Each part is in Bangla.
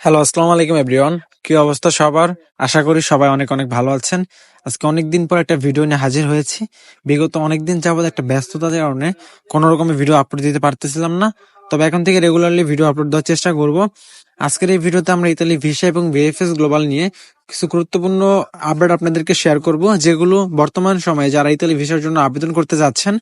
হ্যালো আসসালামু আলাইকুম এভরিওয়ান কি অবস্থা সবার? আশা করি সবাই অনেক অনেক ভালো আছেন। আজকে অনেক দিন পর একটা ভিডিও নিয়ে হাজির হয়েছি। বিগত অনেক দিন যাবত একটা ব্যস্ততার কারণে কোনো রকমের ভিডিও আপলোড দিতে পারতেছিলাম না। তবে এখন থেকে রেগুলারলি ভিডিও আপলোড দেওয়ার চেষ্টা করব। আজকের এই ভিডিওতে আমরা ইতালি ভিসা এবং ভিএফএস গ্লোবাল নিয়ে কিছু গুরুত্বপূর্ণ আপডেট আপনাদেরকে শেয়ার করব, যেগুলো বর্তমান সময়ে যারা ইতালি ভিসার জন্য আবেদন করতে যাচ্ছেন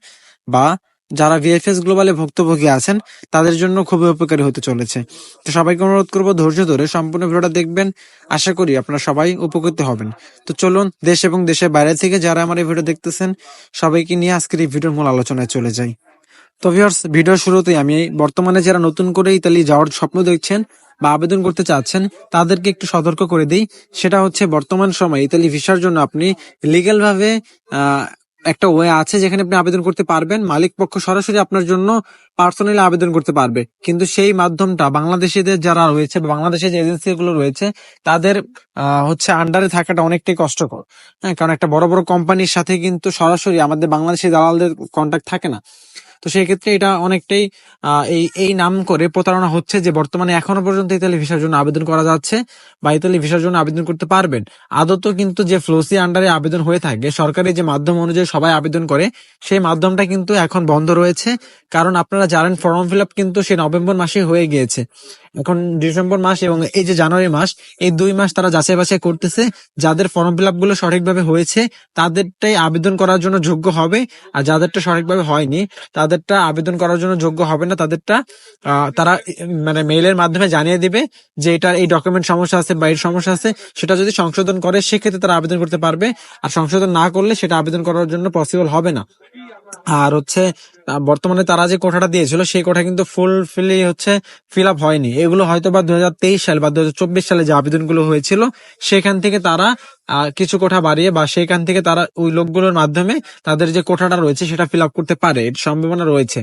বা যারা ভিএফএস গ্লোবালে ভুক্তভোগী আছেন তাদের জন্য খুবই উপকারী হতে চলেছে। তো সবাইকে অনুরোধ করব ধৈর্য ধরে সম্পূর্ণ ভিডিওটা দেখবেন। আশা করি আপনারা সবাই উপকৃত হবেন। তো চলুন দেশ এবং দেশের বাইরে থেকে যারা আমার এই ভিডিও দেখতেছেন সবাইকে নিয়ে আজকের এই ভিডিওর মূল আলোচনায় চলে যাই। তো ভিউয়ার্স ভিডিওর শুরুতেই আমি বর্তমানে যারা নতুন করে ইতালি যাওয়ার স্বপ্ন দেখছেন বা আবেদন করতে চাচ্ছেন তাদেরকে একটু সতর্ক করে দিই। সেটা হচ্ছে বর্তমান সময়ে ইতালি ভিসার জন্য আপনি লিগ্যাল ভাবে আহ, একটা ওয়ে আছে যেখানে আপনি আবেদন করতে পারবেন। মালিক পক্ষ সরাসরি আপনার জন্য পার্সোনালি আবেদন করতে পারবে। কিন্তু সেই মাধ্যমটা বাংলাদেশিদের যারা রয়েছে বাংলাদেশের যে এজেন্সি গুলো রয়েছে, তাদের হচ্ছে আন্ডারে থাকাটা অনেকটাই কষ্টকর। হ্যাঁ কারণ একটা বড় বড় কোম্পানির সাথে কিন্তু সরাসরি আমাদের বাংলাদেশি দালালদের কন্ট্যাক্ট থাকে না। তো সেক্ষেত্রে এটা অনেকটাই এই এই নাম করে প্রতারণা হচ্ছে যে বর্তমানে এখনও পর্যন্ত ইতালি ভিসার জন্য আবেদন করা যাচ্ছে বা ইতালি ভিসার জন্য আবেদন করতে পারবেন। আদত কিন্তু যে ফ্লোসি আন্ডারে আবেদন হয়ে থাকে, সরকারি যে মাধ্যম অনুযায়ী সবাই আবেদন করে, সেই মাধ্যমটা কিন্তু এখন বন্ধ রয়েছে। কারণ আপনারা জানেন ফর্ম ফিল আপ কিন্তু সে নভেম্বর মাসে হয়ে গিয়েছে। এখন ডিসেম্বর মাস এবং এই যে জানুয়ারি মাস, এই দুই মাস তারা যাচাই বাছাই করতেছে যাদের ফর্ম ফিল আপগুলো সঠিকভাবে হয়েছে, তাদেরটাই আবেদন করার জন্য যোগ্য হবে। আর যাদেরটা সঠিকভাবে হয়নি, তাদেরটা আবেদন করার জন্য যোগ্য হবে না, তাদেরটা তারা মানে মেইলের মাধ্যমে জানিয়ে দিবে যে এটার এই ডকুমেন্ট সমস্যা আছে বা এর সমস্যা আছে, সেটা যদি সংশোধন করে, সেক্ষেত্রে তারা আবেদন করতে পারবে। আর সংশোধন না করলে সেটা আবেদন করার জন্য পসিবল হবে না। আর হচ্ছে বর্তমানে তারা যে কোঠাটা দিয়েছিল, সেই কোঠা কিন্তু ফুল ফিলি হচ্ছে ফিল আপ হয়নি। এগুলো হয়তো বা দু সাল বা দু হাজার চব্বিশ সালে যে আবেদনগুলো হয়েছিল, সেখান থেকে তারা কিছু কোঠা বাড়িয়ে বা সেখান থেকে তারা ওই লোকগুলোর মাধ্যমে তাদের যে কোঠাটা রয়েছে, সেটা ফিল আপ করতে পারে। এর সম্ভাবনা রয়েছে।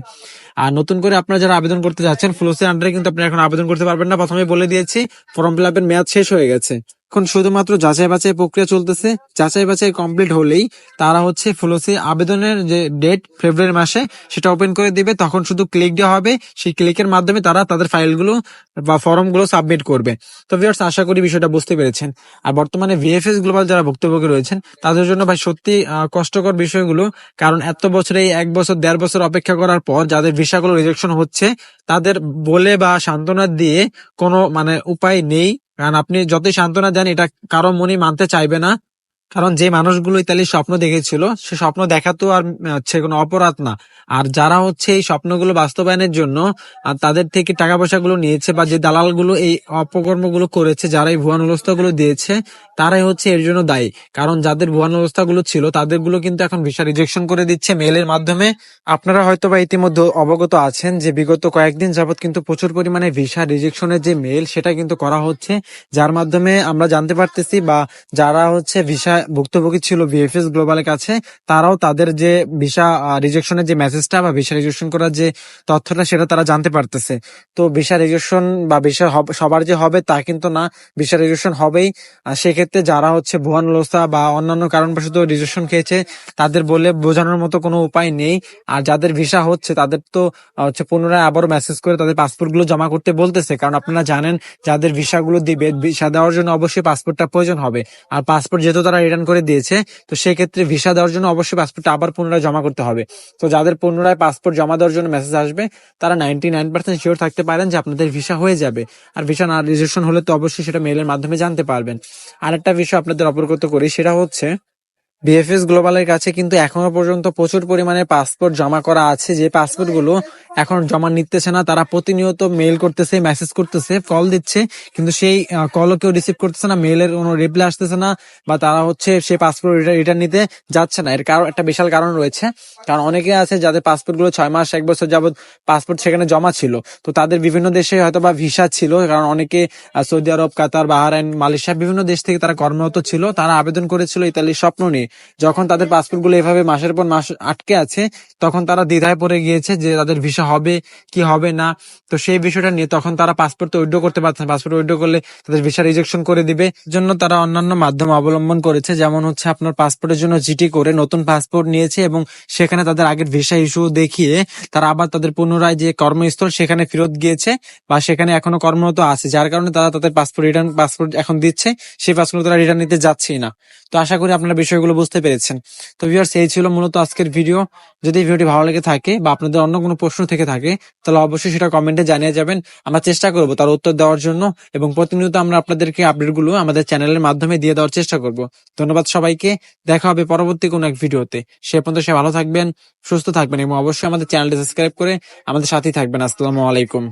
আর নতুন করে আপনারা যারা আবেদন করতে যাচ্ছেন ফ্লোসের আন্ডারে কিন্তু আপনি এখন আবেদন করতে পারবেন না। প্রথমে বলে দিয়েছি ফর্ম ফিল আপের মেয়াদ শেষ হয়ে গেছে। এখন শুধুমাত্র যাচাই বাছাই প্রক্রিয়া চলতেছে। যাচাই বাছাই কমপ্লিট হলেই তারা হচ্ছে ফ্লোসি আবেদনের যে ডেট ফেব্রুয়ারি মাসে সেটা ওপেন করে দিবে। তখন শুধু ক্লিক দেওয়া হবে। সেই ক্লিকের মাধ্যমে তারা তাদের ফাইলগুলো বা ফর্মগুলো সাবমিট করবে। তো ভিউয়ার্স আশা করি বিষয়টা বুঝতে পেরেছেন। আর বর্তমানে ভিএফএস গ্লোবাল যারা ভুক্তভোগী রয়েছেন, তাদের জন্য ভাই সত্যি কষ্টকর বিষয়গুলো। কারণ এত বছরে, এই এক বছর, দেড় বছর অপেক্ষা করার পর যাদের ভিসাগুলো রিজেকশন হচ্ছে, তাদের বলে বা সান্ত্বনা দিয়ে কোনো মানে উপায় নেই। কারণ আপনি যতই সান্ত্বনা দেন, এটা কারও মনে মানতে চাইবে না। কারণ যে মানুষগুলো ইতালির স্বপ্ন দেখেছিল, সে স্বপ্ন দেখা তো আর হচ্ছে কোনো অপরাধ না। আর যারা হচ্ছে এই স্বপ্নগুলো বাস্তবায়নের জন্য, আর তাদের থেকে টাকা পয়সাগুলো নিয়েছে বা যে দালালগুলো এই অপকর্মগুলো করেছে যারা এই ভুয়ানগুলো দিয়েছে, তারাই হচ্ছে এর জন্য দায়ী। কারণ যাদের ভুয়ানগুলো ছিল, তাদেরগুলো কিন্তু এখন ভিসা রিজেকশন করে দিচ্ছে মেলের মাধ্যমে। আপনারা হয়তো বা ইতিমধ্যে অবগত আছেন যে বিগত কয়েকদিন যাবত কিন্তু প্রচুর পরিমাণে ভিসা রিজেকশনের যে মেল সেটা কিন্তু করা হচ্ছে, যার মাধ্যমে আমরা জানতে পারতেছি বা যারা হচ্ছে ভিসা ভুক্তভোগী ছিল ভিএফএস গ্লোবালের কাছে, তারাও তাদের যে ভিসা রিজেকশনের যে মেসেজটা বা ভিসা রিজেকশন করার যে তথ্যটা সেটা তারা জানতে পারতেছে। তো ভিসা রিজেকশন বা ভিসা সবার যে হবে তা কিন্তু না ভিসা রিজেকশন হবেই। আর সেক্ষেত্রে যারা হচ্ছে ভুয়ান লোসা বা অন্যান্য কারণবশত রিজেকশন খেয়েছে, তাদের বলে বোঝানোর মতো কোনো উপায় নেই। আর যাদের ভিসা হচ্ছে, তাদের তো হচ্ছে পুনরায় আবারও মেসেজ করে তাদের পাসপোর্টগুলো জমা করতে বলতেছে। কারণ আপনারা জানেন, যাদের ভিসা গুলো দিবে ভিসা দেওয়ার জন্য অবশ্যই পাসপোর্টটা প্রয়োজন হবে। আর পাসপোর্ট যেহেতু তারা রিটার্ন করে দিয়েছে, তো সেক্ষেত্রে ভিসা দেওয়ার জন্য অবশ্যই পাসপোর্টটা আবার পুনরায় জমা করতে হবে। তো যাদের পুনরায় পাসপোর্ট জমা দেওয়ার জন্য মেসেজ আসবে, তারা নাইনটি নাইন পার্সেন্ট শিওর থাকতে পারেন যে আপনাদের ভিসা হয়ে যাবে। আর ভিসা না রেজিস্ট্রেশন হলে তো অবশ্যই সেটা মেলের মাধ্যমে জানতে পারবেন। আরেকটা বিষয় আপনাদের অবগত করি, সেটা হচ্ছে বিএফএস গ্লোবালের কাছে কিন্তু এখনও পর্যন্ত প্রচুর পরিমাণে পাসপোর্ট জমা করা আছে। যে পাসপোর্টগুলো এখন জমা নিতেছে না, তারা প্রতিনিয়ত মেইল করতেছে মেসেজ করতেছে কল দিচ্ছে, কিন্তু সেই কলও কেউ রিসিভ করতেছে না মেইলের কোনো রিপ্লাই আসতেছে না, বা তারা হচ্ছে সেই পাসপোর্ট রিটার্ন নিতে যাচ্ছে না। এর কারণ, একটা বিশাল কারণ রয়েছে। কারণ অনেকে আছে যাদের পাসপোর্টগুলো ছয় মাস, এক বছর যাবত পাসপোর্ট সেখানে জমা ছিল। তো তাদের বিভিন্ন দেশে হয়তো বা ভিসা ছিল, কারণ অনেকে Saudi Arab, Qatar, Bahrain, Malaysia বিভিন্ন দেশ থেকে তারা কর্মরত ছিল। তারা আবেদন করেছিল ইতালির স্বপ্ন নিয়ে। যখন তাদের পাসপোর্টগুলো এভাবে মাসের পর মাস আটকে আছে, তখন তারা দ্বিধায় পড়ে গিয়েছে যে তাদের ভিসা হবে কি হবে না। তো সেই বিষয়টা নিয়ে তখন তারা পাসপোর্ট তো উইড্রো করতে পারছে পাসপোর্ট উইড্রো করলে তাদের ভিসা রিজেকশন করে দিবে। জন্য তারা অন্যান্য মাধ্যম অবলম্বন করেছে, যেমন হচ্ছে আপনার পাসপোর্টের জন্য জিটি করে নতুন পাসপোর্ট নিয়েছে এবং সেখানে সেখানে তাদের আগের ভিসা ইস্যু দেখিয়ে তারা আবার তাদের পুনরায় যে কর্মস্থল সেখানে ফেরত গিয়েছে বা সেখানে এখনও কর্মরত আছে, যার কারণে তারা তাদের পাসপোর্ট রিটার্ন পাসপোর্ট এখন দিচ্ছে, সেই পাসপোর্ট তারা রিটার্ন নিতে যাচ্ছেই না। তো আশা করি আপনারা বিষয়গুলো বুঝতে পেরেছেন। তো ভিউয়ার্স এই ছিল মূলত আজকের ভিডিও যদি ভিডিওটি ভালো লেগে থাকে বা আপনাদের অন্য কোনো প্রশ্ন থেকে থাকে, তাহলে অবশ্যই সেটা কমেন্টে জানিয়ে যাবেন। আমরা চেষ্টা করব তার উত্তর দেওয়ার জন্য এবং প্রতিনিয়ত আমরা আপনাদেরকে আপডেটগুলো আমাদের চ্যানেলের মাধ্যমে দিয়ে দেওয়ার চেষ্টা করব। ধন্যবাদ সবাইকে। দেখা হবে পরবর্তী কোনো এক ভিডিওতে সে পর্যন্ত সে ভালো থাকবেন, সুস্থ থাকবেন এবং অবশ্যই আমাদের চ্যানেলটি সাবস্ক্রাইব করে আমাদের সাথেই থাকবেন। আসসালামু আলাইকুম।